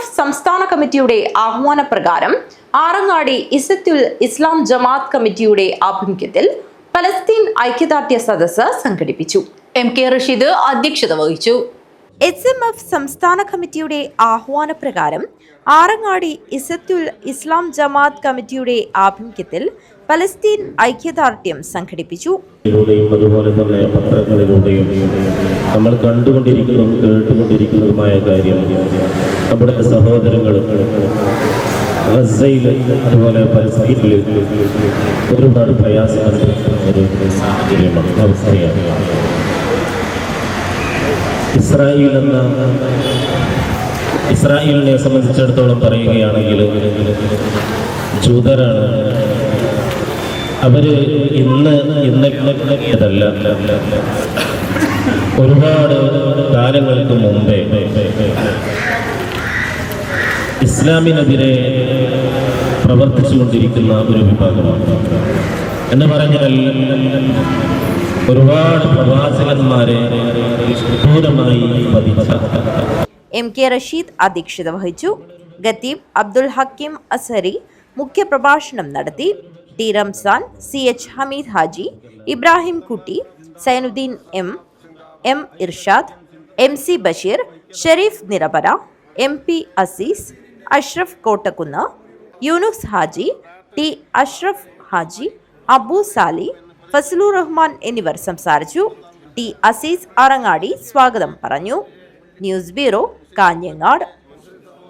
F സംസ്ഥാന കമ്മിറ്റിയുടെ ആഹ്വാനപ്രകാരം ആറങ്ങാടി ഇസത്തുൽ ഇസ്ലാം ജമാഅത്ത് കമ്മിറ്റിയുടെ ആഭിമുഖ്യത്തിൽ പലസ്തീൻ ഐക്യദാർഢ്യ സദസ്സ് സംഘടിപ്പിച്ചു. എം കെ റഷീദ് അധ്യക്ഷത വഹിച്ചു. എച്ച് എം എഫ് സംസ്ഥാന കമ്മിറ്റിയുടെ ആഹ്വാനപ്രകാരം ആറങ്ങാടി ഇസത്തുൽ ഇസ്ലാം ജമാഅത്ത് കമ്മിറ്റിയുടെ ആഭിമുഖ്യത്തിൽ പലസ്തീൻ ഐക്യദാർഢ്യം സംഘടിപ്പിച്ചു. അതുപോലെ തന്നെ പത്രങ്ങളിലൂടെയും നമ്മൾ കണ്ടുകൊണ്ടിരിക്കുന്നതും കേട്ടുകൊണ്ടിരിക്കുന്നതുമായ കാര്യം നമ്മുടെ സഹോദരങ്ങളും ഗസയിൽ അതുപോലെ പലസ്തീനിൽ ഒരുപാട് പ്രയാസങ്ങൾ ഒരു സാഹചര്യമാണ് അവസ്ഥയാണ്. ഇസ്രായേൽ എന്ന ഇസ്രായേലിനെ സംബന്ധിച്ചിടത്തോളം പറയുകയാണെങ്കിൽ ജൂതരാണ്. അവർ ഇന്ന് ഇന്നതല്ല. ഒരുപാട് കാലങ്ങൾക്ക് മുമ്പേ ഇസ്ലാമിനെതിരെ പ്രവർത്തിച്ചുകൊണ്ടിരിക്കുന്ന ഒരു വിഭാഗമാണ്. എന്ന് പറഞ്ഞാൽ ഒരുപാട് പ്രവാചകന്മാരെ ക്രൂരമായി പതിച്ച എം കെ റഷീദ് അധ്യക്ഷത വഹിച്ചു. ഖത്തീബ് അബ്ദുൽ ഹക്കീം അസരി മുഖ്യപ്രഭാഷണം നടത്തി. T Ramzan C H Hameed Haji Ibrahim Kutty Zainuddin M M Irshad M C Basheer Shareef Nirappara M P Azeez Ashraf Kottakkunnu Yunus Haji T Ashraf Haji Abu Sali Fazalur Rahman എന്നിവർ സംസാരിച്ചു. T Azeez Arangadi സ്വാഗതം പറഞ്ഞു. News bureau Kanhangad.